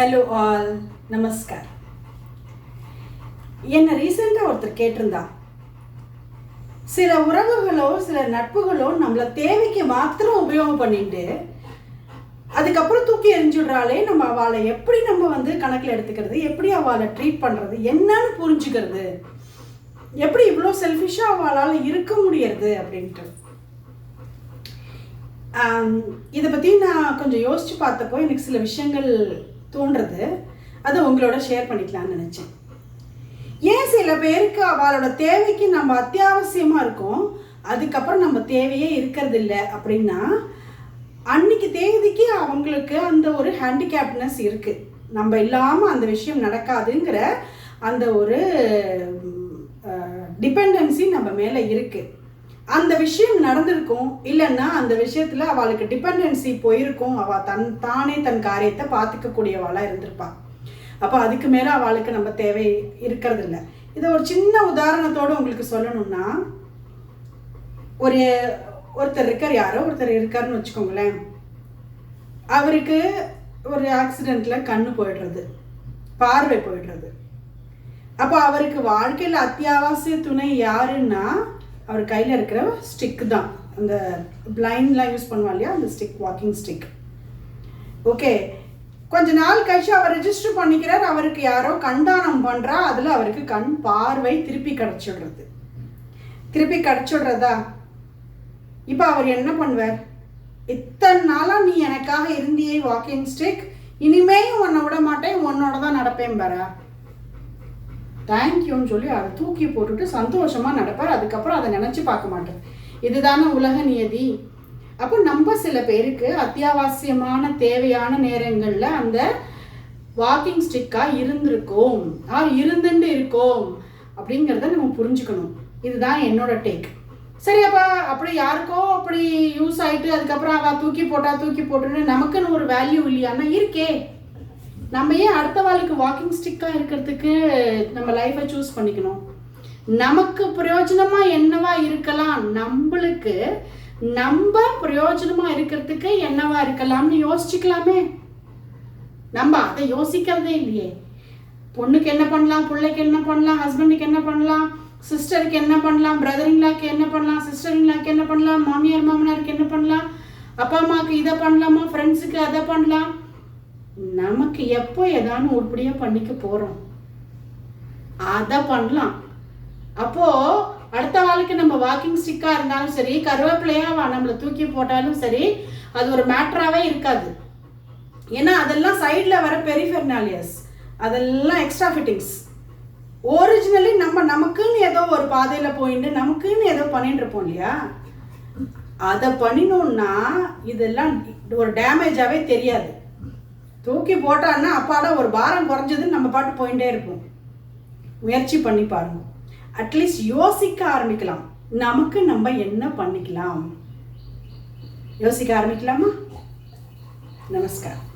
Hello all நமஸ்கார் என்ன ரீசெண்டாக ஒருத்தர் கேட்டிருந்தா சில உறவுகளோ சில நட்புகளோ நம்மளை தேவைக்கு மாத்திரம் உபயோகம் பண்ணிட்டு அதுக்கப்புறம் தூக்கி எரிஞ்சுடுறாலே நம்ம அவளை எப்படி நம்ம வந்து கணக்கில் எடுத்துக்கிறது எப்படி அவளை ட்ரீட் பண்ணுறது என்னன்னு புரிஞ்சுக்கிறது எப்படி இவ்வளோ செல்ஃபிஷாக அவளால் இருக்க முடியறது அப்படின்ட்டு. இதை பற்றி நான் கொஞ்சம் யோசித்து பார்த்தப்போ எனக்கு சில விஷயங்கள் தோன்றது. அதை உங்களோட ஷேர் பண்ணிக்கலாம்னு நினச்சேன். ஏன் சில பேருக்கு அவளோட தேவைக்கு நம்ம அத்தியாவசியமாக இருக்கோம் அதுக்கப்புறம் நம்ம தேவையே இருக்கிறது இல்லை அப்படின்னா அன்னைக்கு தேதிக்கு அவங்களுக்கு அந்த ஒரு ஹேண்டிகேப்னஸ் இருக்குது நம்ம இல்லாமல் அந்த விஷயம் நடக்காதுங்கிற அந்த ஒரு டிபெண்டன்சி நம்ம மேலே இருக்குது அந்த விஷயம் நடந்திருக்கும் இல்லைன்னா அந்த விஷயத்துல அவளுக்கு டிபெண்டன்சி போயிருக்கும். அவ தன் தானே தன் காரியத்தை பார்த்துக்கக்கூடியவளாக இருந்திருப்பா. அப்போ அதுக்கு மேலே அவளுக்கு நம்ம தேவை இருக்கிறது இல்லை இதை ஒரு சின்ன உதாரணத்தோடு உங்களுக்கு சொல்லணும்னா ஒரு ஒருத்தர் இருக்கார் யாரோ ஒருத்தர் இருக்காருன்னு வச்சுக்கோங்களேன். அவருக்கு ஒரு ஆக்சிடெண்ட்டில் கண்ணு போயிடுறது பார்வை போயிடுறது. அப்போ அவருக்கு வாழ்க்கையில் அத்தியாவசிய துணை யாருன்னா அவர் கையில் இருக்கிற ஸ்டிக் தான். அந்த பிளைண்ட்லாம் யூஸ் பண்ணுவா இல்லையா? அந்த ஸ்டிக் வாக்கிங் ஸ்டிக் ஓகே கொஞ்ச நாள் கழிச்சு அவர் ரெஜிஸ்டர் பண்ணிக்கிறார். அவருக்கு யாரோ கண்தானம் பண்ணுறா அதில் அவருக்கு கண் பார்வை திருப்பி கிடச்சிடுறது. திருப்பி கிடச்சிடுறதா? இப்போ அவர் என்ன பண்ணுவார்? இத்தனை நாளாக நீ எனக்காக இருந்தியே வாக்கிங் ஸ்டிக் இனிமேயும் உன்னை விட மாட்டேன். உன்னோட தான் நடப்பேன் பாரா. தேங்க்யூன்னு சொல்லி அதை தூக்கி போட்டுட்டு சந்தோஷமாக நடப்பார். அதுக்கப்புறம் அதை நினச்சி பார்க்க மாட்டார். இதுதானே உலக நியதி. அப்போ நம்ம சில பேருக்கு அத்தியாவசியமான தேவையான நேரங்களில் அந்த வாக்கிங் ஸ்டிக்காக இருந்திருக்கோம். ஆ இருந்துட்டு இருக்கோம் அப்படிங்கிறத நம்ம புரிஞ்சுக்கணும். இதுதான் என்னோட டேக் சரி அப்போ அப்படி யாருக்கோ அப்படி யூஸ் ஆகிட்டு அதுக்கப்புறம் அவள் தூக்கி போட்டா தூக்கி போட்டுன்னு நமக்குன்னு ஒரு வேல்யூ இல்லையான்னா இருக்கே. நம்ம ஏன் அடுத்த வாழ்க்கை வாக்கிங் ஸ்டிக்காக இருக்கிறதுக்கு நம்ம லைஃப்பை சூஸ் பண்ணிக்கணும்? நமக்கு பிரயோஜனமாக என்னவா இருக்கலாம்? நம்மளுக்கு நம்ம பிரயோஜனமாக இருக்கிறதுக்கு என்னவா இருக்கலாம்னு யோசிச்சுக்கலாமே. நம்ம அதை யோசிக்கிறதே இல்லையே. பொண்ணுக்கு என்ன பண்ணலாம்? பிள்ளைக்கு என்ன பண்ணலாம்? ஹஸ்பண்டுக்கு என்ன பண்ணலாம்? சிஸ்டருக்கு என்ன பண்ணலாம்? பிரதரிங்லாக்கு என்ன பண்ணலாம்? சிஸ்டரிங்லாக்கு என்ன பண்ணலாம்? மாமியார் மாமனாருக்கு என்ன பண்ணலாம்? அப்பா அம்மாவுக்கு இதை பண்ணலாமா? ஃப்ரெண்ட்ஸுக்கு அதை பண்ணலாம்? நமக்கு எப்போ ஏதானு உருப்படியாக பண்ணிக்க போகிறோம் அதை பண்ணலாம். அப்போது அடுத்த வாழ்க்கை நம்ம வாக்கிங் ஸ்டிக்காக இருந்தாலும் சரி கருவேப்பிலையாக நம்மளை தூக்கி போட்டாலும் சரி அது ஒரு மேட்டராகவே இருக்காது. ஏன்னா அதெல்லாம் சைடில் வர பெரிஃபெர்னாலியஸ் அதெல்லாம் எக்ஸ்ட்ரா ஃபிட்டிங்ஸ் ஒரிஜினலி நம்ம நமக்குன்னு ஏதோ ஒரு பாதையில் போயிட்டு நமக்குன்னு ஏதோ பண்ணிட்டு இருப்போம் இல்லையா? அதை பண்ணினோம்னா இதெல்லாம் ஒரு டேமேஜாகவே தெரியாது. தூக்கி போட்டான்னா அப்பாடா ஒரு பாரம் குறைஞ்சதுன்னு நம்ம பாட்டு போயிட்டே இருப்போம். முயற்சி பண்ணி பாருங்க. அட்லீஸ்ட் யோசிக்க ஆரம்பிக்கலாம். நமக்கு நம்ம என்ன பண்ணிக்கலாம்? யோசிக்க ஆரம்பிக்கலாமா? நமஸ்காரம்.